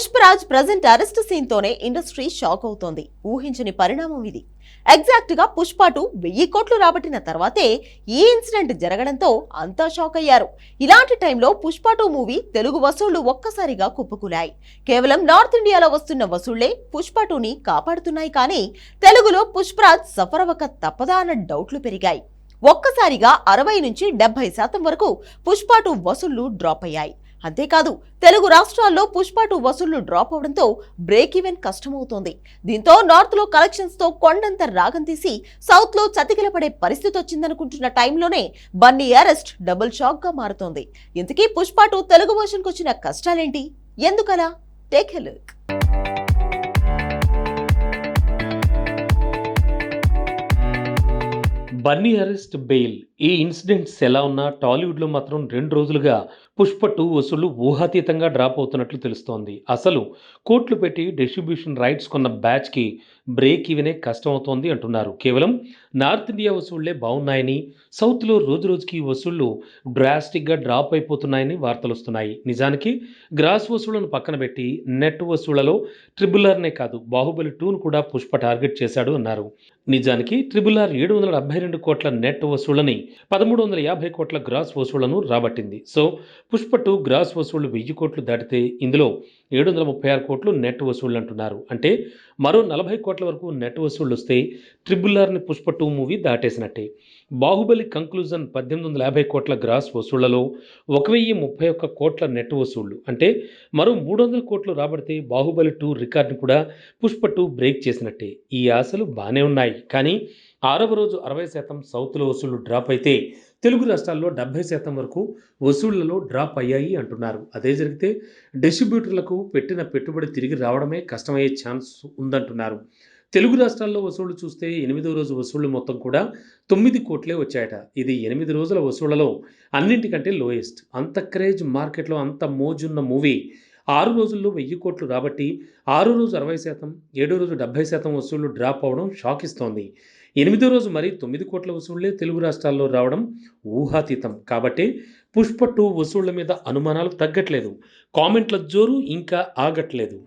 Pushparaj present arrest scene తోనే industry shock అవుతోంది. ఊహించని పరిణామం ఇది. ఎగ్జాక్ట్గా పుష్ప టూ వెయ్యి కోట్లు రాబట్టిన తర్వాతే ఈ ఇన్సిడెంట్ జరగడంతో అంతా షాక్ అయ్యారు. ఇలాంటి టైంలో పుష్ప టూ మూవీ తెలుగు వసూళ్ళు ఒక్కసారిగా కుప్పకూలాయి. కేవలం నార్త్ ఇండియాలో వస్తున్న వసూళ్ళే పుష్ప టూని కాపాడుతున్నాయి కానీ తెలుగులో పుష్పరాజ్ సఫరవక తప్పదా అన్న డౌట్లు పెరిగాయి. ఒక్కసారిగా అరవై నుంచి డెబ్బై శాతం వరకు పుష్ప టూ వసూళ్ళు డ్రాప్ అయ్యాయి. అంతేకాదు తెలుగు రాష్ట్రాల్లో పుష్ప టూ వసూళ్ళు డ్రాప్ అవడంతో బ్రేక్ ఈవెన్ కష్టమవుతోంది. దీంతో నార్త్లో కలెక్షన్స్తో కొండంత రాగం తీసి సౌత్లో చతికిలపడే పరిస్థితి వచ్చిందనుకుంటున్న టైంలోనే బన్నీ అరెస్ట్ డబుల్ షాక్గా మారుతోంది. ఇంతకీ పుష్ప టూ తెలుగు వర్షన్ వచ్చిన కష్టాలేంటి? ఎందుకలా? Take a look. Bunny arrest bail ఈ ఇన్సిడెంట్స్ ఎలా ఉన్నా టాలీవుడ్లో మాత్రం రెండు రోజులుగా పుష్ప టూ వసూళ్ళు ఊహాతీతంగా డ్రాప్ అవుతున్నట్లు తెలుస్తోంది. అసలు కోట్లు పెట్టి డిస్ట్రిబ్యూషన్ రైట్స్ కొన్న బ్యాచ్కి బ్రేక్ ఈవెనే కష్టమవుతోంది అంటున్నారు. కేవలం నార్త్ ఇండియా వసూళ్ళే బాగున్నాయని సౌత్లో రోజు రోజుకి వసూళ్ళు డ్రాస్టిక్గా డ్రాప్ అయిపోతున్నాయని వార్తలు వస్తున్నాయి. నిజానికి గ్రాస్ వసూళ్ళను పక్కన పెట్టి నెట్ వసూళ్ళలో ట్రిబుల్ ఆర్నే కాదు బాహుబలి టూను కూడా పుష్ప టార్గెట్ చేశాడు అన్నారు. నిజానికి ట్రిబుల్ ఆర్ ఏడు వందల డెబ్బై రెండు కోట్ల నెట్ వసూళ్ళని పదమూడు వందల యాభై కోట్ల గ్రాస్ వసూళ్ళను రాబట్టింది. సో పుష్ప టూ గ్రాస్ వసూళ్ళు వెయ్యి కోట్లు దాటితే ఇందులో ఏడు వందల ముప్పై ఆరు కోట్లు నెట్ వసూళ్ళు అంటున్నారు. అంటే మరో నలభై కోట్ల వరకు నెట్ వసూళ్ళు వస్తే ట్రిబుల్ ఆర్ని పుష్ప టూ మూవీ దాటేసినట్టే. బాహుబలి కంక్లూజన్ పద్దెనిమిది వందల యాభై కోట్ల గ్రాస్ వసూళ్ళలో ఒక వెయ్యి ముప్పై ఒక్క కోట్ల నెట్ వసూళ్ళు. అంటే మరో మూడు వందల కోట్లు రాబడితే బాహుబలి టూ రికార్డును కూడా పుష్ప టూ బ్రేక్ చేసినట్టే. ఈ ఆశలు బాగానే ఉన్నాయి. కానీ ఆరవ రోజు అరవై శాతం సౌత్లో వసూళ్ళు డ్రాప్ అయితే తెలుగు రాష్ట్రాల్లో డెబ్బై శాతం వరకు వసూళ్ళలో డ్రాప్ అయ్యాయి అంటున్నారు. అదే జరిగితే డిస్ట్రిబ్యూటర్లకు పెట్టిన పెట్టుబడి తిరిగి రావడమే కష్టమయ్యే ఛాన్స్ ఉందంటున్నారు. తెలుగు రాష్ట్రాల్లో వసూళ్ళు చూస్తే ఎనిమిదో రోజు వసూళ్ళు మొత్తం కూడా తొమ్మిది కోట్లే వచ్చాయట. ఇది ఎనిమిది రోజుల వసూళ్ళలో అన్నింటికంటే లోయెస్ట్. అంత క్రేజ్ మార్కెట్లో అంత మోజున్న మూవీ. ఆరు రోజుల్లో వెయ్యి కోట్లు రాబట్టి ఆరు రోజు అరవై శాతం ఏడో రోజు డెబ్బై శాతం వసూళ్ళు డ్రాప్ అవడం షాక్ ఇస్తోంది. ఎనిమిదో రోజు మరి తొమ్మిది కోట్ల వసూళ్ళే తెలుగు రాష్ట్రాల్లో రావడం ఊహాతీతం. కాబట్టి పుష్ప టూ వసూళ్ళ మీద అనుమానాలు తగ్గట్లేదు. కామెంట్ల జోరు ఇంకా ఆగట్లేదు.